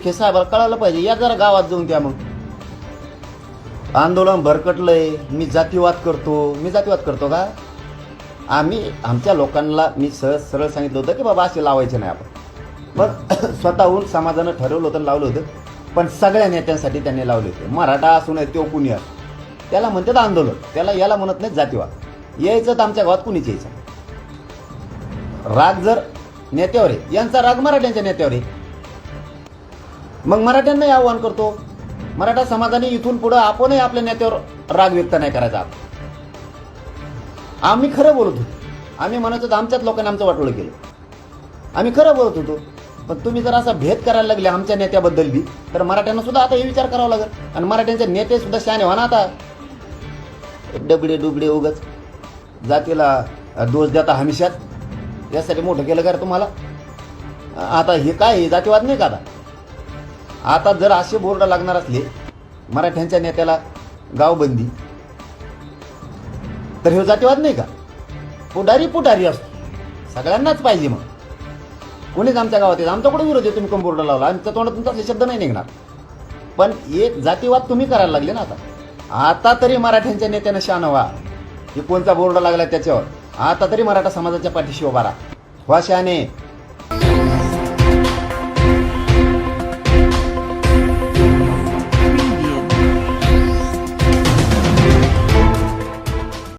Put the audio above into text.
विखे साहेबाला कळायला पाहिजे. या जरा गावात जाऊन त्या मग. आंदोलन भरकटलंय. मी जातीवाद करतो. मी जातीवाद करतो का? आम्ही आमच्या लोकांना मी सहज सरळ सांगितलं होतं की बाबा असे लावायचे नाही आपण. मग स्वतःहून समाजानं ठरवलं होतं लावलं होतं. पण सगळ्या नेत्यांसाठी त्यांनी लावले होते. मराठा असू नये तो कुणी असो. त्याला म्हणतात आंदोलन. त्याला याला म्हणत नाही जातीवाद. यायचं तर आमच्या गावात कुणीच यायचं राग जर नेत्यावर आहे. यांचा राग मराठ्यांच्या नेत्यावर आहे. मग मराठ्यांनाही आव्हान करतो. मराठा समाजाने इथून पुढं आपणही आपल्या नेत्यावर राग व्यक्त नाही करायचा. आपण. आम्ही खरं बोलत होतो. आम्ही म्हणत होतो आमच्याच लोकांनी आमचं वाटोळं केलं. आम्ही खरं बोलत होतो पण तुम्ही जर असा भेद करायला लागले आमच्या नेत्याबद्दल बी तर मराठ्यांना सुद्धा आता हे विचार करावा लागेल. आणि मराठ्यांचे नेते सुद्धा शाने व्हा ना आता. डबडे डुबडे उगच. जातीला दोष देता हमेशात यासाठी मोठं केलं का रे तुम्हाला? आता हे काय जातीवाद नाही का आता? आता जर असे बोर्ड लागणार असले मराठ्यांच्या नेत्याला गावबंदी तर हे जातीवाद नाही का? पुढारी पुढारी असतो. सगळ्यांनाच पाहिजे मग. कोणीच आमच्या गावात येत आमच्याकडे विरोध आहे तुम्ही कोण बोर्ड लावला? आमच्या तोंडातून तसे शब्द नाही निघणार. पण एक जातीवाद तुम्ही करायला लागले ना आता. आता तरी मराठ्यांच्या नेत्यानं शान व्हा की कोणता बोर्ड लागला त्याच्यावर? आता तरी मराठा समाजाच्या पाठीशी उभा राहा. व्हा शहाणे